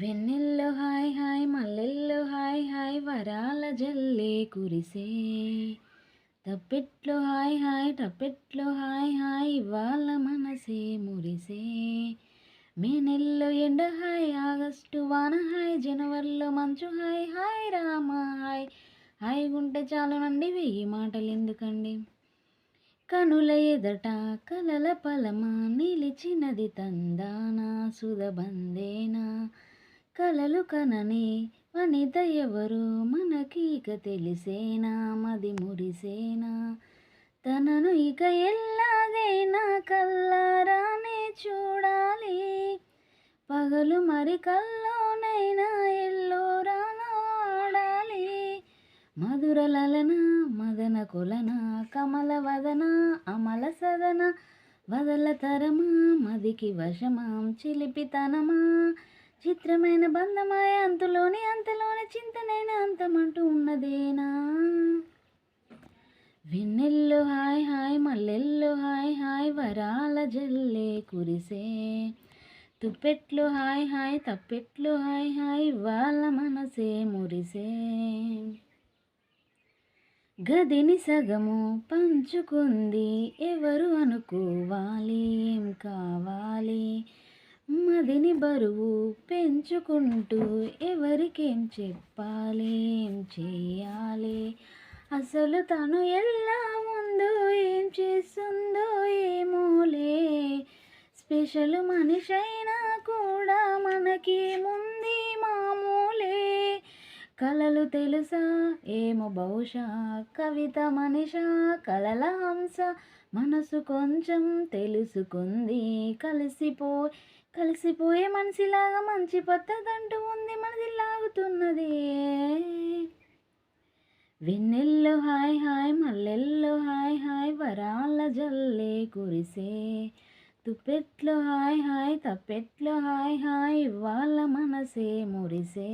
వెన్నెల్లో హాయ్ హాయ్ మల్లెల్లో హాయ్ హాయ్ వరాల జల్లే కురిసే. తప్పెట్లో హాయ్ హాయ్ టప్పెట్లో హాయ్ హాయ్ ఇవాళ మనసే మురిసే. మే నెల్లో ఎండ హాయ్ ఆగస్టు వాన హాయ్ జనవరిలో మంచు హాయ్ హాయ్ రామ హాయ్ హాయ్ గుంటే చాలునండి వెయ్యి మాటలు ఎందుకండి కనుల ఎదట కలల పలమ నిలిచినది తందానా సుధబందేనా కలలు కనని వనిత ఎవరు మనకీక తెలిసేనా మది మురిసేనా? తనను ఇక ఎల్లాగైనా కల్లారానే చూడాలి. పగలు మరి కల్లోనైనా ఎల్లోరానా ఆడాలి. మధురలలన మదన కొలన కమల వదన అమల సదన వదల తరమా మదికి వశమాం చిలిపితనమా చిత్రమైన బంధమాయ అంతులోని అంతలోని చింతనైన అంతమంటూ ఉన్నదేనా? వెన్నెల్లో హాయ్ హాయ్ మల్లెల్లో హాయ్ హాయ్ వరాల జల్లే కురిసే. తుప్పెట్లు హాయ్ హాయ్ తప్పెట్లు హాయ్ హాయ్ వాళ్ళ మనసే మురిసే. గదిని సగము పంచుకుంది ఎవరు అనుకోవాలి ఏం కావాలి? మదిని బరువు పెంచుకుంటూ ఎవరికేం చెప్పాలి ఏం చేయాలి? అసలు తను ఎలా ఉందో ఏం చేస్తుందో ఏమోలే. స్పెషల్ మనిషైనా కూడా మనకేముంది మామూలే. కలలు తెలుసా? ఏమో బహుశా కవిత మనిష కలల హంస. మనసు కొంచెం తెలుసుకుంది కలిసిపో కలిసిపోయే మనిషిలాగా మంచి పద్ధతంటూ ఉంది మనది లాగుతున్నది. వెన్నెల్లో హాయ్ హాయ్ మల్లెల్లో హాయ్ హాయ్ వరాల జల్లే కురిసే. తుప్పెట్లో హాయ్ హాయ్ తప్పెట్లో హాయ్ హాయ్ వాళ్ళ మనసే మురిసే.